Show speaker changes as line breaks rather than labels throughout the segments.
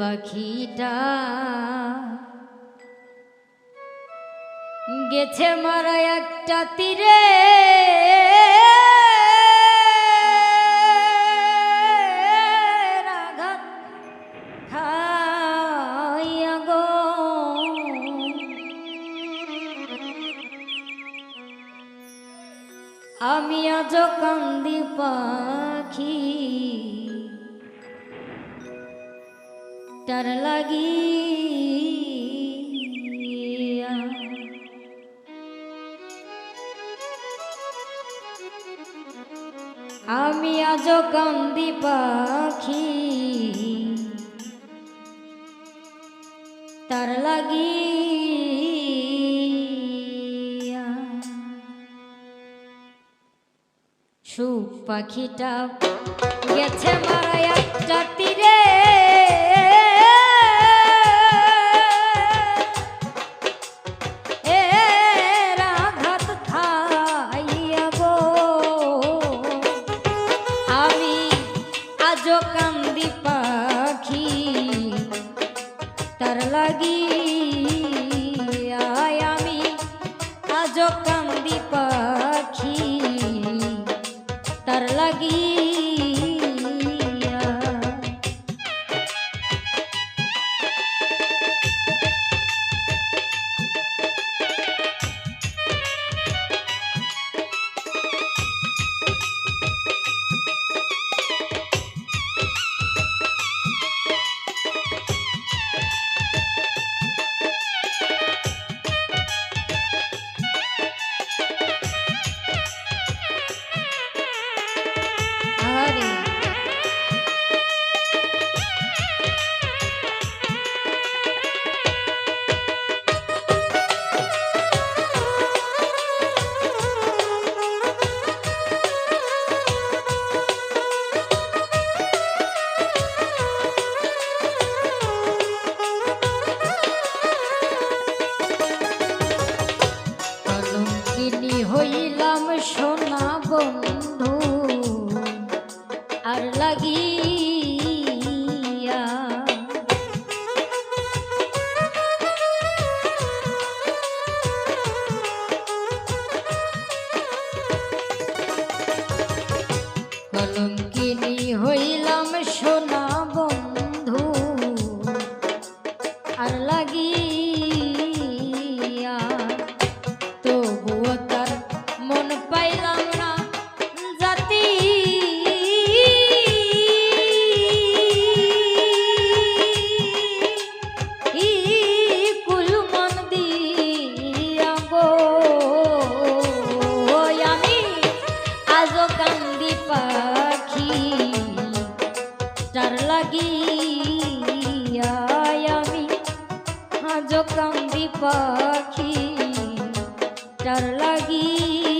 পাখিটা গেছে মারা একটা তীরে। আমি আজ কান্দি পাখি। তার লাগি আমি আজ কান্দি পাখি তার লাগি সুখ পাখিটা গেছে মারা লাগিয়া আমি আজ কান্দি পাখি তার লাগিয়া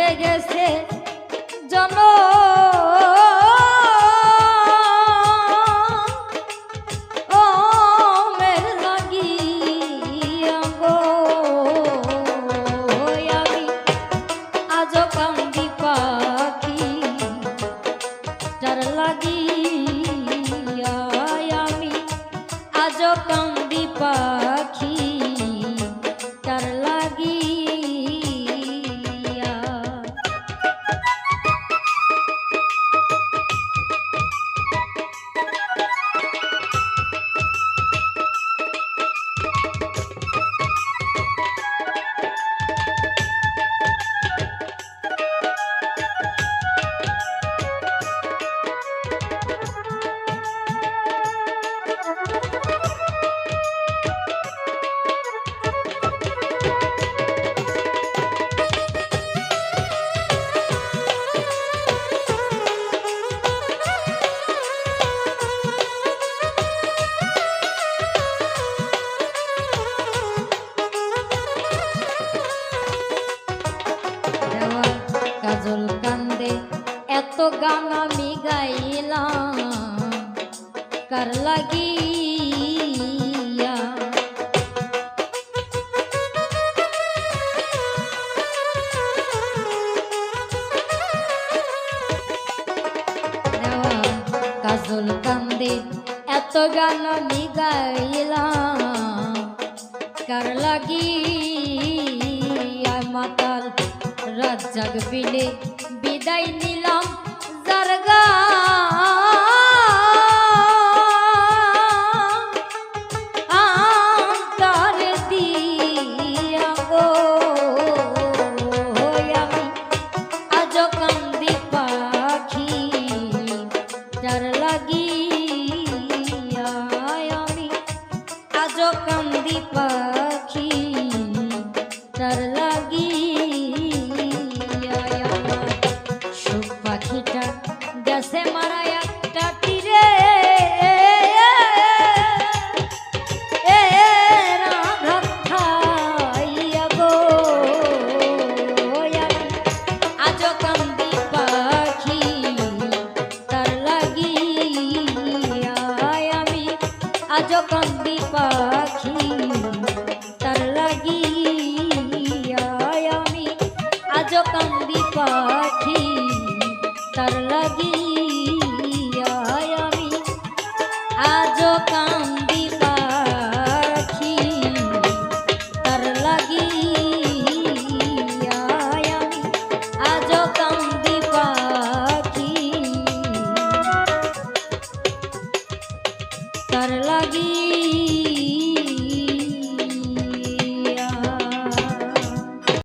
ভুলে গেছে কাজল কান্দে, এত গান আমি গাইলাম। কার লাগিয়া? কাজল কান্দে, এত গান আমি গাইলাম। কার লাগি মাতাল রাত জাগবিলে বিদায় নিলাম।